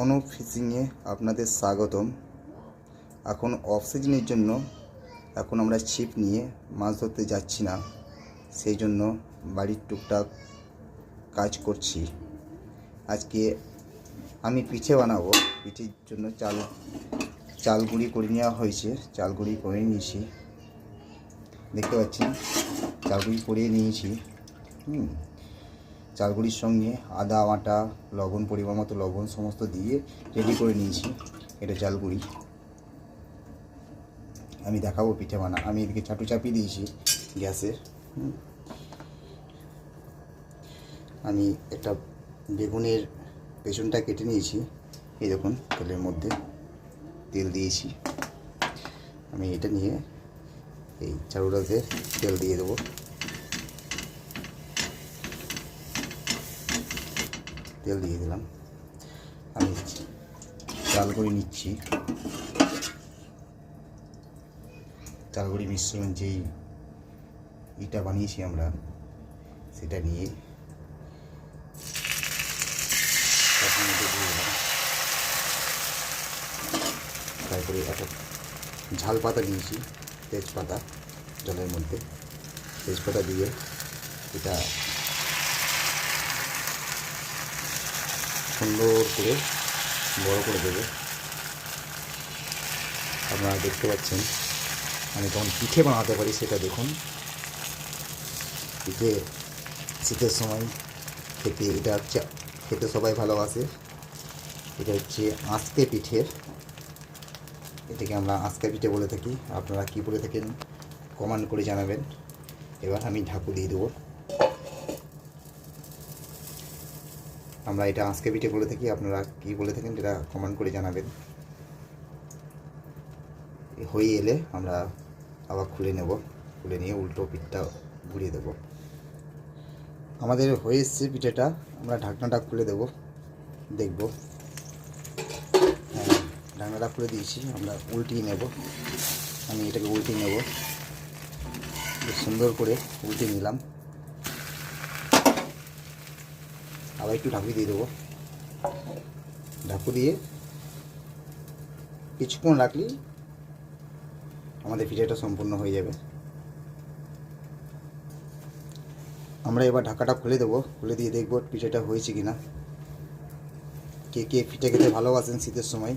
অনুপ ফিশিংয়ে আপনাদের স্বাগতম। এখন অফ সিজনের জন্য এখন আমরা ছিপ নিয়ে মাছ ধরতে যাচ্ছি না, সেই জন্য বাড়ির টুকটাক কাজ করছি। আজকে আমি পিঠে বানাবো, পিঠের জন্য চাল চাল গুঁড়ি করে নেওয়া হয়েছে চাল গুঁড়ি করে নিয়েছি। দেখতে পাচ্ছেন? চালগুড়ি করিয়ে নিয়েছি। হুম। চালগুড়ির সঙ্গে আদা, আটা, লবণ, পরিমাণ মতো লবণ সমস্ত দিয়ে রেডি করে নিয়েছি এটা চালগুড়ি আমি দেখাবো পিঠে বানা আমি এদিকে চাটু চাপিয়ে দিয়েছি গ্যাসের। আমি একটা বেগুনের পেছনটা কেটে নিয়েছি। এই দেখুন, তেলের মধ্যে তেল দিয়েছি। আমি এটা নিয়ে এই চারুটাতে তেল দিয়ে দেবো। তেল দিয়ে দিলাম। আমি চাল করে নিচ্ছি। চালগুড়ি মিশ্রণ যেই ইটা বানিয়েছি আমরা, সেটা নিয়ে তারপরে একটা ঝাল পাতা দিয়েছি তেজপাতা জলের মধ্যে। তেজপাতা দিয়ে এটা সুন্দর করে বড় করে দেবে। আপনারা দেখতে পাচ্ছেন, আমি তখন পিঠে বানাতে পারি সেটা দেখুন। পিঠে শীতের সময় খেতে এটা হচ্ছে, খেতে সবাই ভালোবাসে। এটা হচ্ছে আঁচকে পিঠের। এটাকে আমরা আঁচকা পিঠে বলে থাকি। আপনারা কী বলে থাকেন? কমেন্ট করে জানাবেন। এবার আমি ঢাকু দিয়ে দেবো। আমরা এটা আজকে পিঠে বলে থাকি, আপনারা কী বলে থাকেন যেটা কমেন্ট করে জানাবেন। হয়ে এলে আমরা আবার খুলে নেব, খুলে নিয়ে উল্টো পিঠটা ঘুরিয়ে দেব। আমাদের হয়ে এসছে পিঠেটা, আমরা ঢাকনাটা খুলে দেব, দেখব। হ্যাঁ ঢাকনাটা খুলে দিয়েছি, আমরা উল্টিয়ে নেব। আমি এটাকে উল্টিয়ে নেব। সুন্দর করে উল্টে নিলাম। আবার একটু ঢাকু দিয়ে দেবো। ঢাকু দিয়ে কিছুক্ষণ রাখলেই আমাদের পিঠাটা সম্পূর্ণ হয়ে যাবে। আমরা এবার ঢাকাটা খুলে দেবো, খুলে দিয়ে দেখব পিঠাটা হয়েছে কি না কে কে পিঠে খেতে ভালোবাসেন শীতের সময়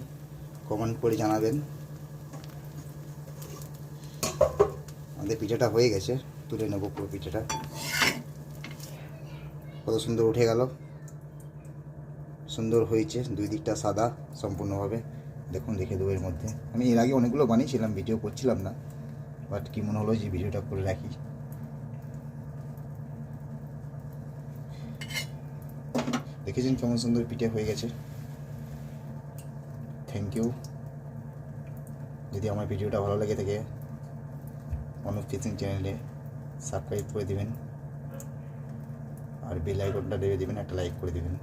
কমেন্ট করে জানাবেন। আমাদের পিঠাটা হয়ে গেছে, তুলে নেব পুরো পিঠাটা। কত সুন্দর উঠে গেল। সুন্দর হয়েছে, দুই দিকটা সাদা সম্পূর্ণভাবে। দেখুন, দেখে দেবো এর মধ্যে। আমি এর আগে অনেকগুলো বানিয়েছিলাম, ভিডিও করছিলাম না বাট কি মনে হলো যে ভিডিওটা করে রাখি। দেখেছেন কেমন সুন্দর পিঠে হয়ে গেছে। থ্যাংক ইউ যদি আমার ভিডিওটা ভালো লেগে থাকে, অনুপ কিচেন চ্যানেলে সাবস্ক্রাইব করে দেবেন। আর বেল আইকনটা দেবে দেবেন, একটা লাইক করে দিবেন।